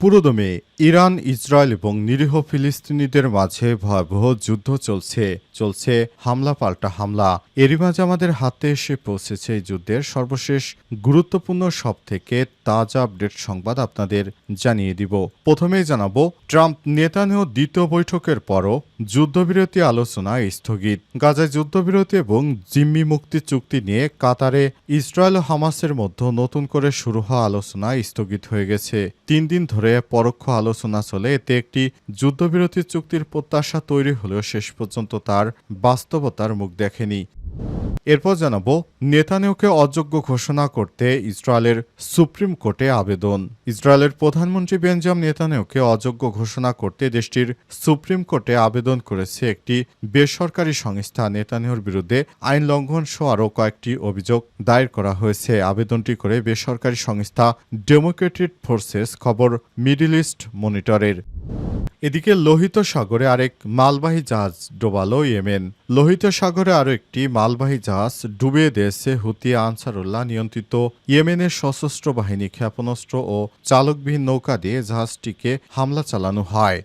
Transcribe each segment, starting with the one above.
পুরোদমে Iran, Israel এবং নিরীহ ফিলিস্তিনিদের মাঝে ভয়াবহ যুদ্ধ চলছে। চলছে হামলা পাল্টা হামলা। এরই মাঝে আমাদের হাতে এসে পৌঁছেছে এই যুদ্ধের সর্বশেষ গুরুত্বপূর্ণ সব থেকে তাজা আপডেট সংবাদ আপনাদের জানিয়ে দিব। প্রথমেই জানাব, ট্রাম্প নেতানিয় দ্বিতীয় বৈঠকের পরও যুদ্ধবিরতি আলোচনা স্থগিত। গাজায় যুদ্ধবিরতি এবং জিম্মি মুক্তি চুক্তি নিয়ে কাতারে ইসরায়েল ও হামাসের মধ্যে নতুন করে শুরু হওয়া আলোচনা স্থগিত হয়ে গেছে। তিন দিন ধরে পরোক্ষ আলোচনা চলে। এতে একটি যুদ্ধবিরতি চুক্তির প্রত্যাশা তৈরি হলেও শেষ পর্যন্ত তার বাস্তবতার মুখ দেখেনি। এরপর জানাব, নেতানিয়াহুকে অযোগ্য ঘোষণা করতে ইসরায়েলের সুপ্রিম কোর্টে আবেদন। ইসরায়েলের প্রধানমন্ত্রী বেঞ্জাম নেতানিয়াহুকে অযোগ্য ঘোষণা করতে দেশটির সুপ্রিম কোর্টে আবেদন করেছে একটি বেসরকারি সংস্থা। নেতানিয়াহুর বিরুদ্ধে আইন লঙ্ঘন সহ আরও কয়েকটি অভিযোগ দায়ের করা হয়েছে। আবেদনটি করে বেসরকারি সংস্থা ডেমোক্রেটিক ফোর্সেস খবর মিডল ইস্ট মনিটরের। এদিকে লোহিত সাগরে আরেক মালবাহী জাহাজ ডোবালো ইয়েমেন। লোহিত সাগরে আরও একটি মালবাহী জাহাজ ডুবিয়ে দিয়েছে হুতি আনসারুল্লাহ নিয়ন্ত্রিত ইয়েমেনের সশস্ত্র বাহিনী ক্ষেপণাস্ত্র ও চালকবিহীন নৌকা দিয়ে জাহাজটিকে হামলা চালানো হয়।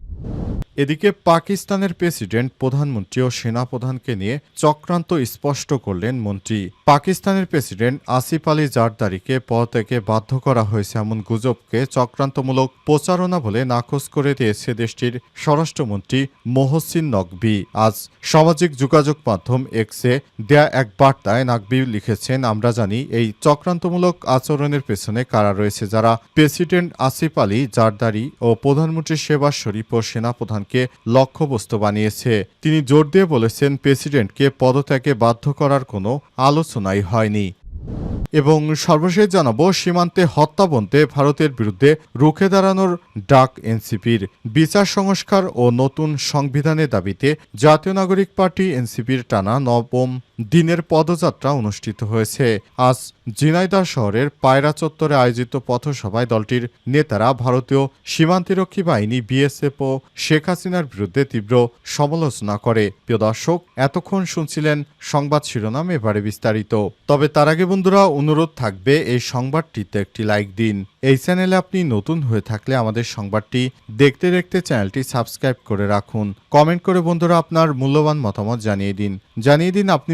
এদিকে পাকিস্তানের প্রেসিডেন্ট, প্রধানমন্ত্রী ও সেনাপ্রধানকে নিয়ে চক্রান্ত স্পষ্ট করলেন মন্ত্রী। পাকিস্তানের প্রেসিডেন্ট আসিফ আলী জারদারিকে পদত্যাগে বাধ্য করা হয়েছে এমন গুজবকে চক্রান্তমূলক প্রচারণা বলে নাকচ করে দিয়েছে দেশটির স্বরাষ্ট্রমন্ত্রী মোহসিন নকবি আজ সামাজিক যোগাযোগ মাধ্যম এক্সে দেয়া এক বার্তায় নাকবি লিখেছেন, আমরা জানি এই চক্রান্তমূলক আচরণের পেছনে কারা রয়েছে, যারা প্রেসিডেন্ট আসিফ আলী জারদারি ও প্রধানমন্ত্রী শেবাজ শরীফ ও সেনাপ্রধানকে লক্ষ্যবস্তু বানিয়েছে। তিনি জোর দিয়ে বলেছেন, প্রেসিডেন্টকে পদত্যাগে বাধ্য করার কোনো আলোচনাই হয়নি। এবং সর্বশেষ জানাব, সীমান্তে হত্যা বন্ধে ভারতের বিরুদ্ধে রুখে দাঁড়ানোর ডাক এনসিপির। বিচার সংস্কার ও নতুন সংবিধানের দাবিতে জাতীয় নাগরিক পার্টি এনসিপির টানা নবম দিনের পদযাত্রা অনুষ্ঠিত হয়েছে। আজ জিনাইদা শহরের পায়রা চত্বরে আয়োজিত পথসভায় দলটির নেতারা ভারতীয় সীমান্তিরক্ষী বাহিনী, বিএসএফ ও শেখ হাসিনার বিরুদ্ধে তীব্র সমালোচনা করে। প্রিয় দর্শক, এতক্ষণ শুনছিলেন সংবাদ শিরোনাম, এবারে বিস্তারিত। তবে তার আগে বন্ধুরা, অনুরোধ থাকবে এই সংবাদটিতে একটি লাইক দিন। এই চ্যানেলে আপনি নতুন হয়ে থাকলে আমাদের সংবাদটি দেখতে দেখতে চ্যানেলটি সাবস্ক্রাইব করে রাখুন। কমেন্ট করে বন্ধুরা আপনার মূল্যবান মতামত জানিয়ে দিন। জানিয়ে দিন আপনি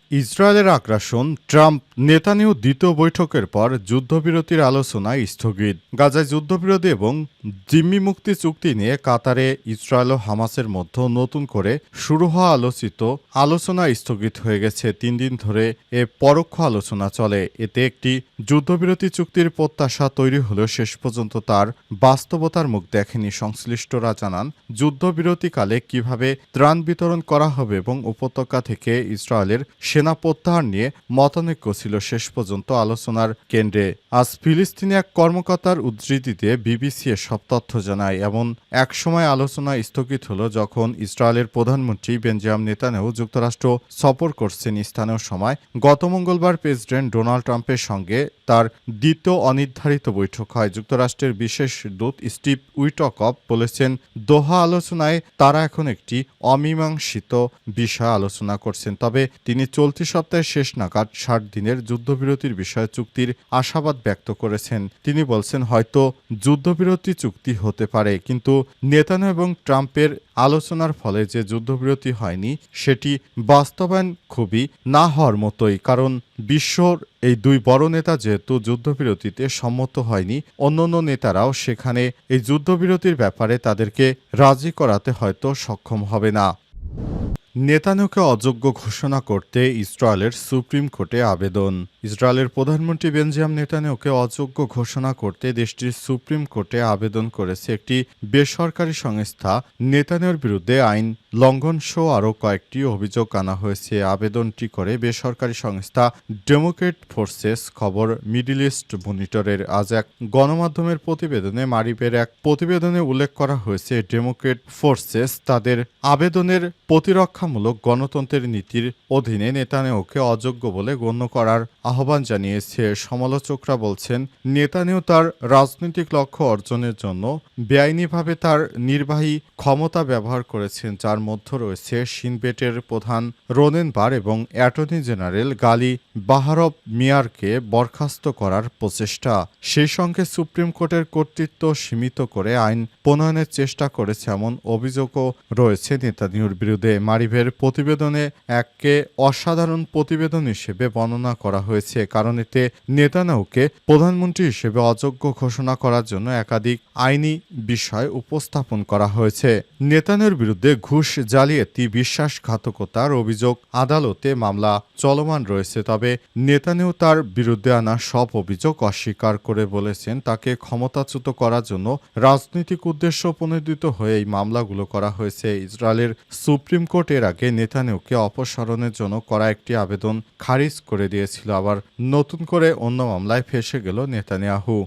ইসরায়েলের আগ্রাসন, ট্রাম্প, নেতানিয়াহু দ্বিতীয় বৈঠকের পর যুদ্ধবিরতির আলোচনা স্থগিত। গাজায় যুদ্ধবিরতি এবং জিম্মি মুক্তি চুক্তি নিয়ে কাতারে ইসরায়েল ও হামাসের মধ্যে নতুন করে শুরু হওয়া আলোচিত আলোচনা স্থগিত হয়ে গেছে। তিন দিন ধরে এ পরোক্ষ আলোচনা চলে। এতে একটি যুদ্ধবিরতি চুক্তির প্রত্যাশা তৈরি হলেও শেষ পর্যন্ত তার বাস্তবতার মুখ দেখেনি। সংশ্লিষ্টরা জানান, যুদ্ধবিরতিকালে কীভাবে ত্রাণ বিতরণ করা হবে এবং উপত্যকা থেকে ইসরায়েলের সেনা প্রত্যাহার নিয়ে মতানৈক্য ছিল শেষ পর্যন্ত আলোচনার কেন্দ্রে। আজ ফিলিস্তিনি এক কর্মকর্তার উদ্ধৃতিতে বিবিসি সব তথ্য জানায়। এমন এক সময় আলোচনা স্থগিত হলো যখন ইসরায়েলের প্রধানমন্ত্রী বেঞ্জাম নেতানেও যুক্তরাষ্ট্র সফর করছেন স্থানীয় সময়। গত মঙ্গলবার প্রেসিডেন্ট ডোনাল্ড ট্রাম্পের সঙ্গে তার দ্বিতীয় অনির্ধারিত বৈঠক হয়। যুক্তরাষ্ট্রের বিশেষ দূত স্টিভ উইটকপ বলেছেন, দোহা আলোচনায় তারা এখন একটি অমীমাংসিত বিষয় আলোচনা করছেন। তবে তিনি চলতি সপ্তাহের শেষ নাগাদ ষাট দিনের যুদ্ধবিরতির বিষয়ে চুক্তির আশাবাদ ব্যক্ত করেছেন। তিনি বলছেন, হয়তো যুদ্ধবিরতি চুক্তি হতে পারে, কিন্তু নেতানো এবং ট্রাম্পের আলোচনার ফলে যে যুদ্ধবিরতি হয়নি, সেটি বাস্তবায়ন খুবই না হওয়ার মতোই, কারণ বিশ্বর এই দুই বড় নেতা যেহেতু যুদ্ধবিরতিতে সম্মত হয়নি, অন্যান্য নেতারাও সেখানে এই যুদ্ধবিরতির ব্যাপারে তাদেরকে রাজি করাতে হয়তো সক্ষম হবে না। নেতানুকে অযোগ্য ঘোষণা করতে ইসরায়েলের সুপ্রিম কোর্টে আবেদন। ইসরায়েলের প্রধানমন্ত্রী বেনজিয়াম নেতানিয়াহুকে অযোগ্য ঘোষণা করতে দেশটির সুপ্রিম কোর্টে আবেদন করেছে একটি বেসরকারি সংস্থা। নেতানিয়াহুর বিরুদ্ধে আইন লঙ্ঘন সহ আরও কয়েকটি অভিযোগ আনা হয়েছে। আবেদনটি করে বেসরকারি সংস্থা ডেমোক্রেট ফোর্সেস খবর মিডিল ইস্ট মনিটরের। আজ এক গণমাধ্যমের প্রতিবেদনে মারিবের এক প্রতিবেদনে উল্লেখ করা হয়েছে, ডেমোক্রেট ফোর্সেস তাদের আবেদনের প্রতিরক্ষামূলক গণতন্ত্রের নীতির অধীনে নেতানিয়াহুকে অযোগ্য বলে গণ্য করার আহ্বান জানিয়েছে। সমালোচকরা বলছেন নেতানিয়াহু তার রাজনৈতিক লক্ষ্য অর্জনের জন্য বেআইনিভাবে তার নির্বাহী ক্ষমতা ব্যবহার করেছেন, যার মধ্যে রয়েছে সিনবেটের প্রধান রোনেন বার এবং অ্যাটর্নি জেনারেল গালি বাহারব মিয়ারকে বরখাস্ত করার প্রচেষ্টা। সেই সঙ্গে সুপ্রিম কোর্টের কর্তৃত্ব সীমিত করে আইন প্রণয়নের চেষ্টা করেছে এমন অভিযোগও রয়েছে নেতানিউর বিরুদ্ধে। মারিভের প্রতিবেদনে এককে অসাধারণ প্রতিবেদন হিসেবে বর্ণনা করা হয়েছে। কারণ এতে নেতানিয়াহুকে প্রধানমন্ত্রী হিসেবে অযোগ্য ঘোষণা করার জন্য একাধিক আইনি বিষয় উপস্থাপন করা হয়েছে। নেতানিয়াহুর বিরুদ্ধে ঘুষ জালিয়াতি, বিশ্বাসঘাতকতার অভিযোগ, আদালতে মামলা চলমান রয়েছে, তবে নেতানিয়াহু তার বিরুদ্ধে আনা সব অভিযোগ অস্বীকার করে বলেছেন তাকে ক্ষমতাচ্যুত করার জন্য রাজনৈতিক উদ্দেশ্য প্রণোদিত হয়ে এই মামলাগুলো করা হয়েছে। ইসরায়েলের সুপ্রিম কোর্ট এর আগে নেতানিয়াহুকে অপসারণের জন্য করা একটি আবেদন খারিজ করে দিয়েছিল, আবার নতুন করে অন্য মামলায় ফেসে গেল নেতানিয়াহু।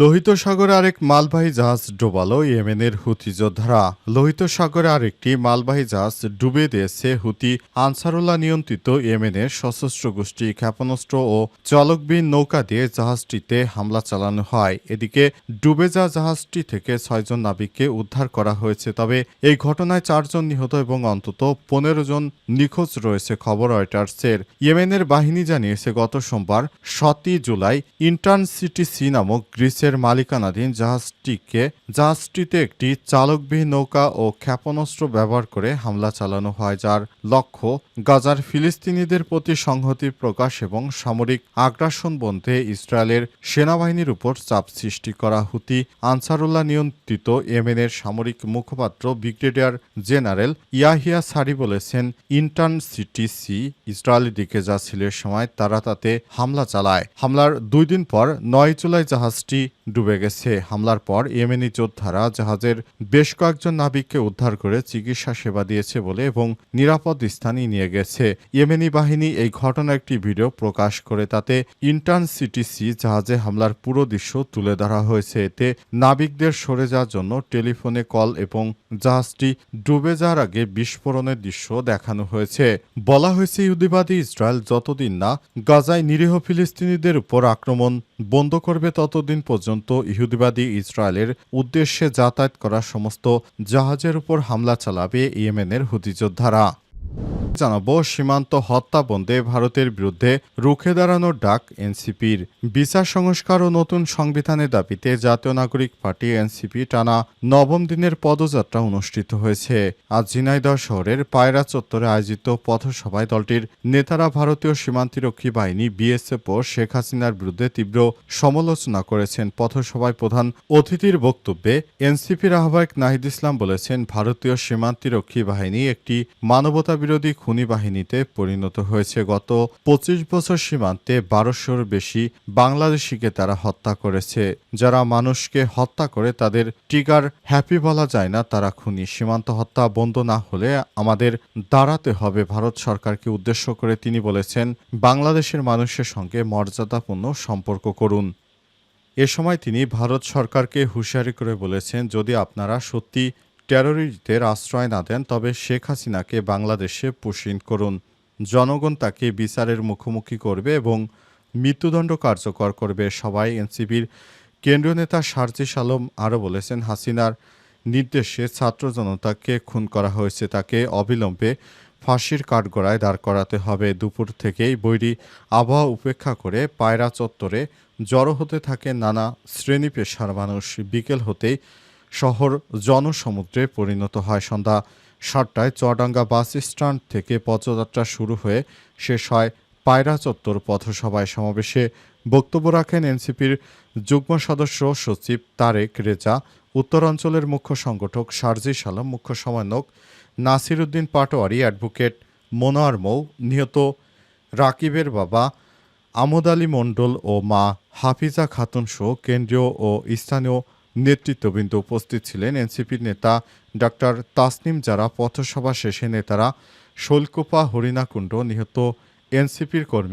লোহিত সাগরে আরেক মালবাহী জাহাজ ডোবালো ইয়েমেনের হুতি যোদ্ধারা। লোহিত সাগরে আরেকটি মালবাহী জাহাজ ডুবে দিয়েছে হুতি আনসারুল্লাহ নিয়ন্ত্রিত ইয়েমেনের সশস্ত্র গোষ্ঠী ক্ষেপণাস্ত্র ও চালকবিহীন নৌকা দিয়ে জাহাজটিতে হামলা চালানো হয়। এদিকে ডুবে যাওয়া জাহাজটি থেকে ছয়জন নাবিককে উদ্ধার করা হয়েছে, তবে এই ঘটনায় চারজন নিহত এবং অন্তত পনেরো জন নিখোঁজ রয়েছে, খবর রয়টার্সের। ইয়েমেনের বাহিনী জানিয়েছে, গত সোমবার সতই জুলাই ইন্টার্ন সিটি সি নামক গ্রিসের মালিকানাধীন জাহাজটিকে, জাহাজটিতে একটি চালকবিহীন নৌকা ও ক্ষেপণাস্ত্র ব্যবহার করে হামলা চালানো হয়, যার লক্ষ্য গাজার ফিলিস্তিনিদের প্রতি সংহতি প্রকাশ এবং সামরিক আগ্রাসন বন্ধে ইসরায়েলের সেনাবাহিনীর উপর চাপ সৃষ্টি করা। হুতি আনসারুল্লাহ নিয়ন্ত্রিত ইয়েমেনের সামরিক মুখপাত্র ব্রিগেডিয়ার জেনারেল ইয়াহিয়া সারি বলেছেন, ইন্টার্ন সিটি সি ইসরায়েলি দিকে যাচ্ছিল সময় তারা তাতে হামলা চালায়। হামলার দুই দিন পর নয় জুলাই জাহাজটি ডুবে গেছে। হামলার পর ইয়েমেনি যোদ্ধারা জাহাজের বেশ কয়েকজন নাবিককে উদ্ধার করে চিকিৎসা সেবা দিয়েছে বলে এবং নিরাপদ স্থানে নিয়ে গেছে। ইয়েমেনি বাহিনী এই ঘটনার একটি ভিডিও প্রকাশ করে, তাতে ইন্টার্ন সিটিসি জাহাজে হামলার পুরো দৃশ্য তুলে ধরা হয়েছে। এতে নাবিকদের সরে যাওয়ার জন্য টেলিফোনে কল এবং জাহাজটি ডুবে যাওয়ার আগে বিস্ফোরণের দৃশ্য দেখানো হয়েছে। বলা হয়েছে, ইহুদিবাদী ইসরায়েল যতদিন না গাজায় নিরীহ ফিলিস্তিনিদের উপর আক্রমণ বন্ধ করবে ততদিন পর্যন্ত ইহুদিবাদী ইসরায়েলের উদ্দেশ্যে যাতায়াত করা সমস্ত জাহাজের উপর হামলা চালাবে ইয়েমেনের হুতি যোদ্ধারা। জানাব, সীমান্ত হত্যা বন্ধে ভারতের বিরুদ্ধে রুখে দাঁড়ানোর ডাক এনসিপির। বিচার সংস্কার ও নতুন সংবিধানের দাবিতে জাতীয় নাগরিক পার্টি এনসিপি টানা নবম দিনের পদযাত্রা অনুষ্ঠিত হয়েছে। আজ ঝিনাইদহ শহরের পায়রা চত্বরে আয়োজিত পথসভায় দলটির নেতারা ভারতীয় সীমান্তিরক্ষী বাহিনী বিএসএফ ও শেখ হাসিনার বিরুদ্ধে তীব্র সমালোচনা করেছেন। পথসভায় প্রধান অতিথির বক্তব্যে এনসিপির আহ্বায়ক নাহিদ ইসলাম বলেছেন, ভারতীয় সীমান্তিরক্ষী বাহিনী একটি মানবতা বিরোধী খুনি বাহিনীতে পরিণত হয়েছে। গত পঁচিশ বছর সীমান্তে বারোশোর বেশি বাংলাদেশিকে তারা হত্যা করেছে। যারা মানুষকে হত্যা করে তাদের টিগার হ্যাপি বলা যায় না, তারা খুনি। সীমান্ত হত্যা বন্ধ না হলে আমাদের দাঁড়াতে হবে। ভারত সরকারকে উদ্দেশ্য করে তিনি বলেছেন, বাংলাদেশের মানুষের সঙ্গে মর্যাদাপূর্ণ সম্পর্ক করুন। এ সময় তিনি ভারত সরকারকে হুঁশিয়ারি করে বলেছেন, যদি আপনারা সত্যি টেররিস্টদের আশ্রয় না দেন, তবে শেখ হাসিনাকে বাংলাদেশে পুষিন করুন। জনগণ তাকে বিচারের মুখোমুখি করবে এবং মৃত্যুদণ্ড কার্যকর করবে সবাই এনসিপির কেন্দ্রীয় নেতা সার্জিস আলম আরও বলেছেন, হাসিনার নির্দেশে ছাত্র জনতাকে খুন করা হয়েছে, তাকে অবিলম্বে ফাঁসির কাঠগড়ায় দাঁড় করাতে হবে। দুপুর থেকেই বৈরি আবহাওয়া উপেক্ষা করে পায়রা চত্বরে জড়ো হতে থাকে নানা শ্রেণি পেশার মানুষ। বিকেল হতেই শহর জনসমুদ্রে পরিণত হয়। সন্ধ্যা সাতটায় চুয়াডাঙ্গা বাস স্ট্যান্ড থেকে পথযাত্রা শুরু হয়ে শেষ হয় পায়রা চত্বর পথসভায় সমাবেশে। বক্তব্য রাখেন এনসিপির যুগ্ম সদস্য সচিব তারেক রেজা, উত্তরাঞ্চলের মুখ্য সংগঠক সার্জিস আলম মুখ্য সমন্বয়ক নাসির উদ্দিন পাটোয়ারি, অ্যাডভোকেট মোনোয়ার মৌ, নিহত রাকিবের বাবা আমদ আলী মণ্ডল ও মা হাফিজা খাতুন সহ কেন্দ্রীয় ও স্থানীয় নেতৃত্ববৃন্দ উপস্থিত ছিলেন এনসিপির নেতা ডক্টর তাসনিম যারা পথসভা শেষে নেতারা শোলকোপা, হরিণাকুণ্ড নিহত এনসিপির কর্মী